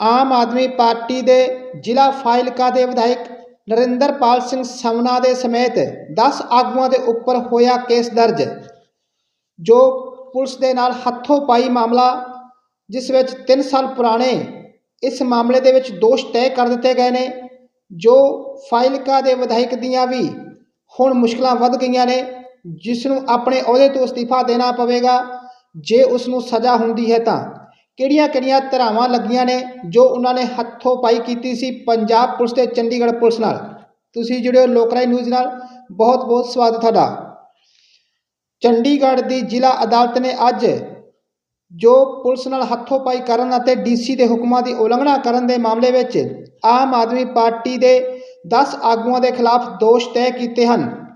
Aam Aadmi party ਦੇ ਜ਼ਿਲ੍ਹਾ ਫਾਜ਼ਿਲਕਾ ਦੇ ਵਿਧਾਇਕ ਨਰਿੰਦਰਪਾਲ ਸਿੰਘ ਸਮਨਾ ਦੇ ਸਮੇਤ 10 ਆਗੂਆਂ ਦੇ ਉੱਪਰ ਹੋਇਆ ਕੇਸ ਦਰਜ, ਜੋ ਪੁਲਿਸ ਦੇ ਨਾਲ ਹੱਥੋਂ ਪਾਈ ਮਾਮਲਾ, ਜਿਸ ਵਿੱਚ 3 ਸਾਲ ਪੁਰਾਣੇ ਇਸ ਮਾਮਲੇ ਦੇ ਵਿੱਚ ਦੋਸ਼ ਤੈਅ ਕਰ ਦਿੱਤੇ ਗਏ ਨੇ, ਜੋ ਫਾਜ਼ਿਲਕਾ ਦੇ ਵਿਧਾਇਕ ਦੀਆਂ ਵੀ ਹੁਣ ਮੁਸ਼ਕਲਾਂ ਵੱਧ ਗਈਆਂ ਨੇ, ਜਿਸ ਨੂੰ ਆਪਣੇ ਅਹੁਦੇ ਤੋਂ ਅਸਤੀਫਾ ਦੇਣਾ ਪਵੇਗਾ, ਜੇ ਉਸ ਨੂੰ ਸਜ਼ਾ ਹੁੰਦੀ ਹੈ ਤਾਂ। ਕਿਹੜੀਆਂ ਕਿਹੜੀਆਂ ਧਰਾਵਾਂ ਲੱਗੀਆਂ ਨੇ ਜੋ ਉਹਨਾਂ ਨੇ ਹੱਥੋਂ ਪਾਈ ਕੀਤੀ ਸੀ ਪੰਜਾਬ ਪੁਲਿਸ ਤੇ ਚੰਡੀਗੜ੍ਹ ਪੁਲਿਸ ਨਾਲ? ਤੁਸੀਂ ਜੁੜਿਓ ਲੋਕਰਾਈ ਨਿਊਜ਼ ਨਾਲ। ਬਹੁਤ ਬਹੁਤ ਸਵਾਗਤ ਤੁਹਾਡਾ। ਚੰਡੀਗੜ੍ਹ ਦੀ ਜ਼ਿਲ੍ਹਾ ਅਦਾਲਤ ਨੇ ਅੱਜ ਜੋ ਪੁਲਿਸ ਨਾਲ ਹੱਥੋਂ ਪਾਈ ਕਰਨ ਅਤੇ ਡੀਸੀ ਦੇ ਹੁਕਮਾਂ ਦੀ ਉਲੰਘਣਾ ਕਰਨ ਦੇ ਮਾਮਲੇ ਵਿੱਚ ਆਮ ਆਦਮੀ ਪਾਰਟੀ ਦੇ 10 ਆਗੂਆਂ ਦੇ ਖਿਲਾਫ ਦੋਸ਼ ਤੈਅ ਕੀਤੇ ਹਨ।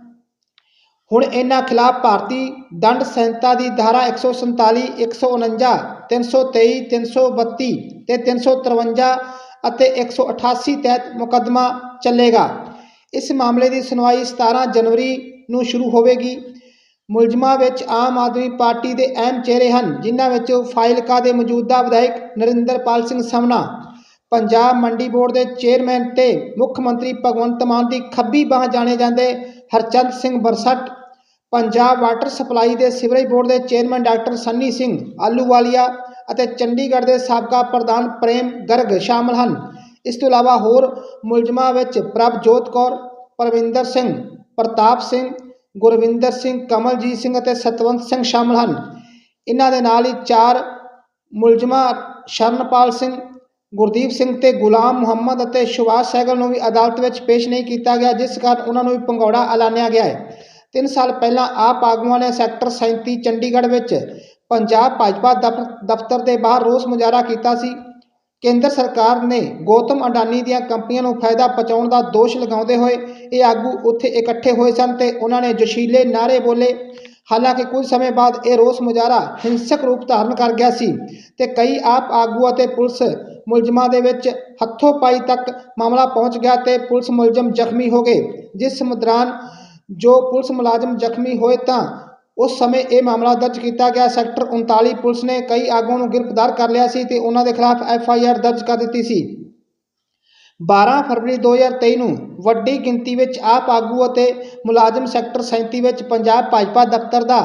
ਹੁਣ ਇਹਨਾਂ ਖਿਲਾਫ ਭਾਰਤੀ ਦੰਡ ਸੰਹਿਤਾ ਦੀ ਧਾਰਾ 147 149 323 332 ਤੇ 353 ਅਤੇ 188 ਤਹਿਤ ਮੁਕੱਦਮਾ ਚੱਲੇਗਾ। ਇਸ ਮਾਮਲੇ ਦੀ ਸੁਣਵਾਈ 17 ਜਨਵਰੀ ਨੂੰ ਸ਼ੁਰੂ ਹੋਵੇਗੀ। ਮੁਲਜ਼ਮਾਂ ਵਿੱਚ ਆਮ ਆਦਮੀ ਪਾਰਟੀ ਦੇ ਅਹਿਮ ਚਿਹਰੇ ਹਨ, ਜਿਨ੍ਹਾਂ ਵਿੱਚੋਂ ਫਾਜ਼ਿਲਕਾ ਦੇ ਮੌਜੂਦਾ ਵਿਧਾਇਕ ਨਰਿੰਦਰਪਾਲ ਸਿੰਘ ਸਮਨਾ ਪੰਜਾਬ ਮੰਡੀ ਬੋਰਡ ਦੇ ਚੇਅਰਮੈਨ ਤੇ ਮੁੱਖ ਮੰਤਰੀ ਭਗਵੰਤ ਮਾਨ ਦੀ ਖੱਬੀ ਬਾਹ ਜਾਣੇ ਜਾਂਦੇ ਹਰਚੰਦ ਸਿੰਘ ਬਰਸਟ। ਪੰਜਾਬ ਵਾਟਰ ਸਪਲਾਈ ਦੇ ਸਿਵਰੇਜ ਬੋਰਡ ਦੇ ਚੇਅਰਮੈਨ ਡਾਕਟਰ ਸੰਨੀ ਸਿੰਘ, ਆਲੂਵਾਲੀਆ ਅਤੇ ਚੰਡੀਗੜ੍ਹ ਦੇ ਸਾਬਕਾ ਪ੍ਰਧਾਨ ਪ੍ਰੇਮ ਗਰਗ ਸ਼ਾਮਲ ਹਨ। ਇਸ ਤੋਂ ਇਲਾਵਾ ਹੋਰ ਮੁਲਜ਼ਮਾਂ ਵਿੱਚ ਪ੍ਰਭਜੋਤ ਕੌਰ, ਪਰਵਿੰਦਰ ਸਿੰਘ, ਪ੍ਰਤਾਪ ਸਿੰਘ, ਗੁਰਵਿੰਦਰ ਸਿੰਘ, ਕਮਲਜੀਤ ਸਿੰਘ ਅਤੇ ਸਤਵੰਤ ਸਿੰਘ ਸ਼ਾਮਲ ਹਨ। ਇਹਨਾਂ ਦੇ ਨਾਲ ਹੀ ਚਾਰ ਮੁਲਜ਼ਮਾਂ ਸ਼ਰਨਪਾਲ ਸਿੰਘ ਗੁਰਦੀਪ ਸਿੰਘ ਤੇ ਗੁਲਾਮ ਮੁਹੰਮਦ ਅਤੇ ਸੁਭਾਸ਼ ਸਹਿਗਲ ਨੂੰ ਵੀ ਅਦਾਲਤ ਵਿੱਚ ਪੇਸ਼ ਨਹੀਂ ਕੀਤਾ ਗਿਆ, ਜਿਸ ਕਾਰਨ ਉਹਨਾਂ ਨੂੰ ਵੀ ਪੰਗੌੜਾ ਐਲਾਨਿਆ ਗਿਆ ਹੈ। ਤਿੰਨ ਸਾਲ ਪਹਿਲਾਂ ਆਪ ਆਗੂਆਂ ਨੇ ਸੈਕਟਰ 37 ਚੰਡੀਗੜ੍ਹ ਵਿੱਚ ਪੰਜਾਬ ਭਾਜਪਾ ਦਫ਼- ਦਫ਼ਤਰ ਦੇ ਬਾਹਰ ਰੋਸ ਮੁਜ਼ਾਹਰਾ ਕੀਤਾ ਸੀ। ਕੇਂਦਰ ਸਰਕਾਰ ਨੇ ਗੌਤਮ ਅਡਾਨੀ ਦੀਆਂ ਕੰਪਨੀਆਂ ਨੂੰ ਫਾਇਦਾ ਪਹੁੰਚਾਉਣ ਦਾ ਦੋਸ਼ ਲਗਾਉਂਦੇ ਹੋਏ ਇਹ ਆਗੂ ਉੱਥੇ ਇਕੱਠੇ ਹੋਏ ਸਨ ਤੇ ਉਹਨਾਂ ਨੇ ਜੋਸ਼ੀਲੇ ਨਾਅਰੇ ਬੋਲੇ। ਹਾਲਾਂਕਿ ਕੁਝ ਸਮੇਂ ਬਾਅਦ ਇਹ ਰੋਸ ਮੁਜ਼ਾਹਰਾ ਹਿੰਸਕ ਰੂਪ ਧਾਰਨ ਕਰ ਗਿਆ ਸੀ ਤੇ ਕਈ ਆਪ ਆਗੂ ਅਤੇ ਪੁਲਿਸ ਮੁਲਜ਼ਮਾਂ ਦੇ ਵਿੱਚ ਹੱਥੋਂ ਪਾਈ ਤੱਕ ਮਾਮਲਾ ਪਹੁੰਚ ਗਿਆ ਤੇ ਪੁਲਿਸ ਮੁਲਜ਼ਮ ਜ਼ਖਮੀ ਹੋ ਗਏ। ਜਿਸ ਦੌਰਾਨ ਜੋ ਪੁਲਿਸ ਮੁਲਾਜ਼ਮ ਜ਼ਖਮੀ ਹੋਏ ਤਾਂ ਉਸ ਸਮੇਂ ਇਹ ਮਾਮਲਾ ਦਰਜ ਕੀਤਾ ਗਿਆ। ਸੈਕਟਰ 39 ਪੁਲਿਸ ਨੇ ਕਈ ਆਗੂਆਂ ਨੂੰ ਗ੍ਰਿਫਤਾਰ ਕਰ ਲਿਆ ਸੀ ਤੇ ਉਹਨਾਂ ਦੇ ਖਿਲਾਫ ਐਫ ਆਈ ਆਰ ਦਰਜ ਕਰ ਦਿੱਤੀ ਸੀ। 12 ਫਰਵਰੀ 2023 ਨੂੰ ਵੱਡੀ ਗਿਣਤੀ ਵਿੱਚ ਆਪ ਆਗੂ ਅਤੇ ਮੁਲਾਜ਼ਮ ਸੈਕਟਰ 37 ਵਿੱਚ ਪੰਜਾਬ ਭਾਜਪਾ ਦਫ਼ਤਰ ਦਾ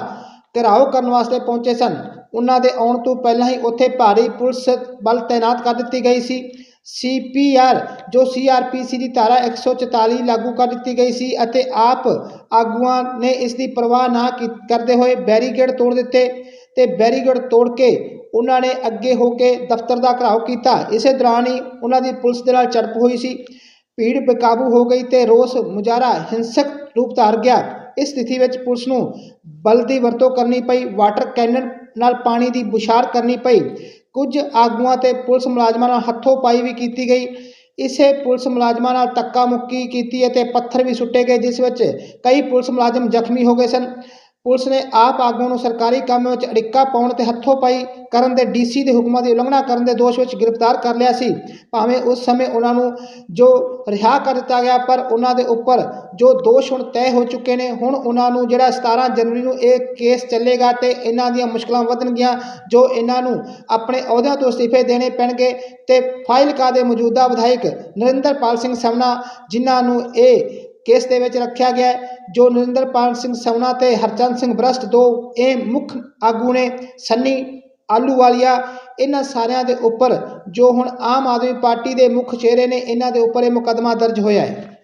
ਘਿਰਾਓ ਕਰਨ ਵਾਸਤੇ ਪਹੁੰਚੇ ਸਨ। ਉਹਨਾਂ ਦੇ ਆਉਣ ਤੋਂ ਪਹਿਲਾਂ ਹੀ ਉੱਥੇ ਭਾਰੀ ਪੁਲਿਸ ਬਲ ਤਾਇਨਾਤ ਕਰ ਦਿੱਤੀ ਗਈ ਸੀ। ਸੀਪੀਆਰ ਜੋ ਸੀਆਰਪੀਸੀ ਦੀ ਧਾਰਾ 144 ਲਾਗੂ ਕਰ ਦਿੱਤੀ ਗਈ ਸੀ ਅਤੇ ਆਪ ਆਗੂਆਂ ਨੇ ਇਸ ਦੀ ਪਰਵਾਹ ਨਾ ਕੀ- ਕਰਦੇ ਹੋਏ ਬੈਰੀਕੇਡ ਤੋੜ ਦਿੱਤੇ ਤੇ ਬੈਰੀਕੇਡ ਤੋੜ ਕੇ ਉਹਨਾਂ ਨੇ ਅੱਗੇ ਹੋ ਕੇ ਦਫ਼ਤਰ ਦਾ ਘਿਰਾਓ ਕੀਤਾ। ਇਸੇ ਦੌਰਾਨ ਹੀ ਉਹਨਾਂ ਦੀ ਪੁਲਿਸ ਦੇ ਨਾਲ ਝੜਪ ਹੋਈ ਸੀ। ਭੀੜ ਬੇਕਾਬੂ ਹੋ ਗਈ ਤੇ ਰੋਸ ਮੁਜ਼ਾਹਰਾ ਹਿੰਸਕ ਰੂਪ ਧਾਰ ਗਿਆ। ਇਸ ਸਥਿਤੀ ਵਿੱਚ ਪੁਲਿਸ ਨੂੰ ਬਲ ਦੀ ਵਰਤੋਂ ਕਰਨੀ ਪਈ। ਵਾਟਰ ਕੈਨਨ ਨਾਲ ਪਾਣੀ ਦੀ ਬੁਛਾਰ ਕਰਨੀ ਪਈ। ਕੁਝ ਆਗੂਆਂ ਤੇ ਪੁਲਿਸ ਮੁਲਾਜ਼ਮਾਂ ਨਾਲ ਹੱਥੋਂ ਪਾਈ ਵੀ ਕੀਤੀ ਗਈ। ਇਸੇ ਪੁਲਿਸ ਮੁਲਾਜ਼ਮਾਂ ਨਾਲ ਧੱਕਾ ਮੁੱਕੀ ਕੀਤੀ ਅਤੇ ਪੱਥਰ ਵੀ ਸੁੱਟੇ ਗਏ, ਜਿਸ ਵਿੱਚ ਕਈ ਪੁਲਿਸ ਮੁਲਾਜ਼ਮ ਜ਼ਖਮੀ ਹੋ ਗਏ ਸਨ। ਪੁਲਿਸ ਨੇ ਆਪ ਆਗੂਆਂ ਨੂੰ ਸਰਕਾਰੀ ਕੰਮ ਵਿੱਚ ਅੜਿੱਕਾ ਪਾਉਣ ਤੇ ਹੱਥੋਂ ਪਾਈ ਕਰਨ ਦੇ ਡੀਸੀ ਦੇ ਹੁਕਮਾਂ ਦੀ ਉਲੰਘਣਾ ਕਰਨ ਦੇ ਦੋਸ਼ ਵਿੱਚ ਗ੍ਰਿਫਤਾਰ ਕਰ ਲਿਆ ਸੀ। ਭਾਵੇਂ ਉਸ ਸਮੇਂ ਉਹਨਾਂ ਨੂੰ ਜੋ ਰਿਹਾ ਕਰ ਦਿੱਤਾ ਗਿਆ, ਪਰ ਉਹਨਾਂ ਦੇ ਉੱਪਰ ਜੋ ਦੋਸ਼ ਹੁਣ ਤੈਅ ਹੋ ਚੁੱਕੇ ਨੇ, ਹੁਣ ਉਹਨਾਂ ਨੂੰ ਜਿਹੜਾ 17 ਜਨਵਰੀ ਨੂੰ ਇਹ ਕੇਸ ਚੱਲੇਗਾ ਤੇ ਇਹਨਾਂ ਦੀਆਂ ਮੁਸ਼ਕਲਾਂ ਵਧਣਗੀਆਂ, ਜੋ ਇਹਨਾਂ ਨੂੰ ਆਪਣੇ ਅਹੁਦਿਆਂ ਤੋਂ ਅਸਤੀਫੇ ਦੇਣੇ ਪੈਣਗੇ ਤੇ ਫਾਜ਼ਿਲਕਾ ਦੇ ਮੌਜੂਦਾ ਵਿਧਾਇਕ ਨਰਿੰਦਰਪਾਲ ਸਿੰਘ ਸਮਨਾ ਜਿਨ੍ਹਾਂ ਨੂੰ ਇਹ ਕੇਸ ਦੇ ਵਿੱਚ ਰੱਖਿਆ ਗਿਆ ਜੋ ਨਰਿੰਦਰਪਾਲ ਸਿੰਘ ਸਮਨਾ ਤੇ ਹਰਚੰਦ ਸਿੰਘ ਬ੍ਰਸਟ ਦੋ ਇਹ ਮੁੱਖ ਆਗੂ ਨੇ, ਸੰਨੀ ਆਲੂਵਾਲੀਆ ਇਹਨਾਂ ਸਾਰਿਆਂ ਦੇ ਉੱਪਰ ਜੋ ਹੁਣ ਆਮ ਆਦਮੀ ਪਾਰਟੀ ਦੇ ਮੁੱਖ ਚਿਹਰੇ ਨੇ, ਇਹਨਾਂ ਦੇ ਉੱਪਰ ਇਹ ਮੁਕੱਦਮਾ ਦਰਜ ਹੋਇਆ ਹੈ।